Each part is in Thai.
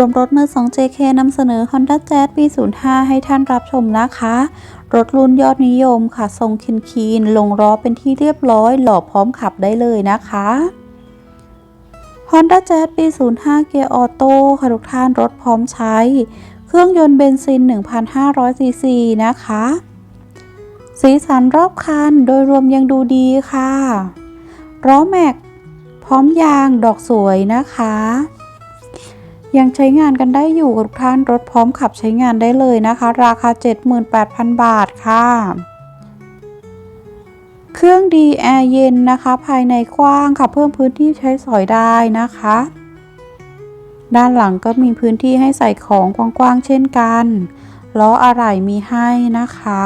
รวมรถมือ 2 JK นำเสนอ Honda Jazz ปี 05 ให้ท่านรับชมนะคะ รถรุ่นยอดนิยมค่ะ ทรงคินคีน ลงล้อเป็นที่เรียบร้อย หล่อพร้อมขับได้เลยนะคะ Honda Jazz ปี 05 เกียร์ออโต้ค่ะทุกท่านรถพร้อมใช้ เครื่องยนต์เบนซิน 1,500 ซีซีนะคะ สีสันรอบคันโดยรวมยังดูดีค่ะล้อแม็กพร้อมยางดอกสวยนะคะ ยังใช้งานกันได้อยู่ทุกท่านรถพร้อมขับใช้งานได้เลยนะคะ ราคา 78,000 บาทค่ะ เครื่องดีแอร์เย็นนะคะ ภายในกว้างค่ะ เพิ่มพื้นที่ใช้สอยได้นะคะ ด้านหลังก็มีพื้นที่ให้ใส่ของกว้างๆเช่นกันล้ออะไหล่มีให้นะคะ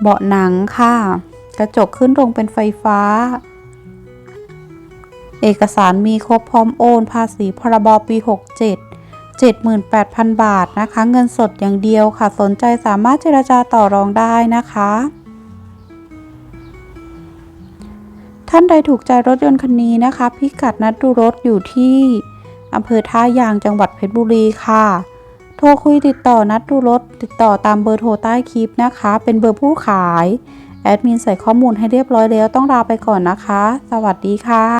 เบาะหนังค่ะ กระจกขึ้นลงเป็นไฟฟ้า เอกสารมีครบพร้อมโอนภาษีพรบปี 67 78,000 บาทนะคะ เงินสดอย่างเดียวค่ะ สนใจสามารถเจรจาต่อรองได้นะคะ ท่านใดถูกใจรถยนต์คันนี้นะคะ พิกัดนัดดูรถอยู่ที่อำเภอท่ายางจังหวัดเพชรบุรีค่ะ โทรคุยติดต่อนัดดูรถ ติดต่อตามเบอร์โทรใต้คลิปนะคะ เป็นเบอร์ผู้ขาย แอดมินใส่ข้อมูลให้เรียบร้อยแล้วต้องลาไปก่อนนะคะ สวัสดีค่ะ